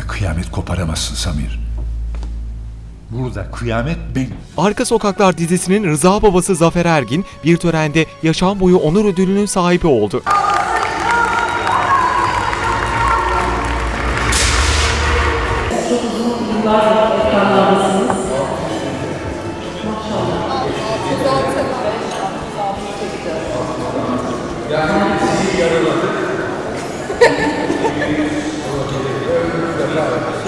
Burada kıyamet koparamazsın Samir. Burada kıyamet benim. Arka Sokaklar dizisinin Rıza babası Zafer Ergin bir törende yaşam boyu onur ödülünün sahibi oldu.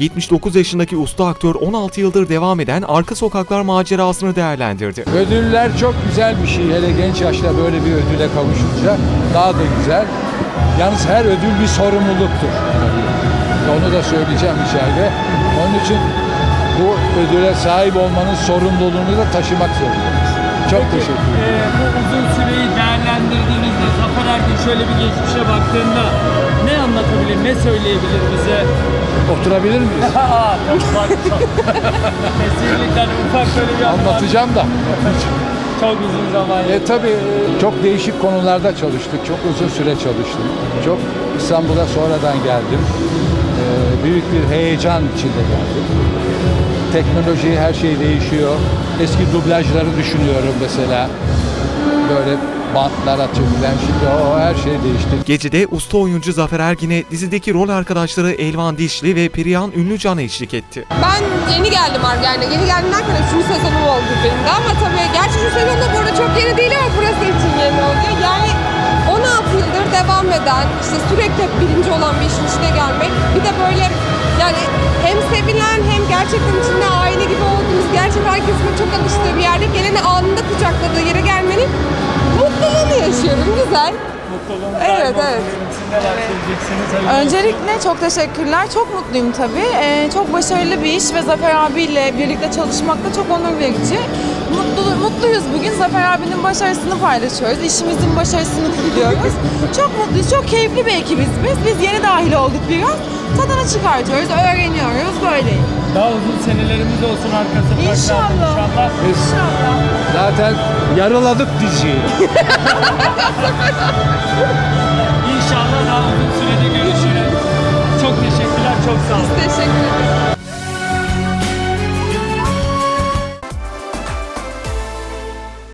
79 yaşındaki usta aktör 16 yıldır devam eden Arka Sokaklar macerasını değerlendirdi. Ödüller çok güzel bir şey. Hele genç yaşta böyle bir ödüle kavuşunca daha da güzel. Yalnız her ödül bir sorumluluktur. Onu da söyleyeceğim içeride. Onun için bu ödüle sahip olmanın sorumluluğunu da taşımak zorundayız. Çok teşekkür ederim. Ee, bu uzun süreyi değerlendirdiğinizde Zafer Ergin şöyle bir geçmişe baktığında ne ne söyleyebilir bize? Oturabilir miyiz? Aa, çok bak, çok. Kesinlikle hani ufak böyle bir anlat. Anlatacağım da. Çok uzun zaman. E tabii çok değişik konularda çalıştık. Çok uzun süre çalıştım. Çok İstanbul'a sonradan geldim. E, büyük bir heyecan içinde geldim. Teknoloji her şey değişiyor. Eski dublajları düşünüyorum mesela. Böyle bantlara çekilen şimdi o her şey değişti. Gecede usta oyuncu Zafer Ergin'e dizideki rol arkadaşları Elvan Dişli ve Perihan Ünlücan eşlik etti. Ben yeni geldim yani yeni geldim derken 3. sezonum oldu benim de ama tabii gerçi 3. sezonda bu arada çok yeni değil ama burası için yeni oluyor. Yani 16 yıldır devam eden işte sürekli birinci olan bir işin içine gelmek bir de böyle yani hem sevilen hem gerçekten içinde aile gibi olduğumuz gerçekten herkesin çok alıştığı bir yerde yaşıyorum güzel. Mutluluğun Evet, evet. Hayırlı Öncelikle çok teşekkürler. Çok mutluyum tabii. Ee, çok başarılı bir iş ve Zafer abiyle birlikte çalışmak da çok onur verici. Mutlu, mutluyuz bugün. Zafer abinin başarısını paylaşıyoruz. İşimizin başarısını kutluyoruz. çok mutluyuz. Çok keyifli bir ekibiz biz. Biz yeni dahil olduk biraz. Tadını çıkartıyoruz, öğreniyoruz. Böyle. Daha uzun senelerimiz olsun arka sokaklarda. İnşallah. İnşallah. Biz İnşallah. zaten yarıladık diziyi. İnşallah daha uzun sürede görüşürüz. Çok teşekkürler, çok sağ olun.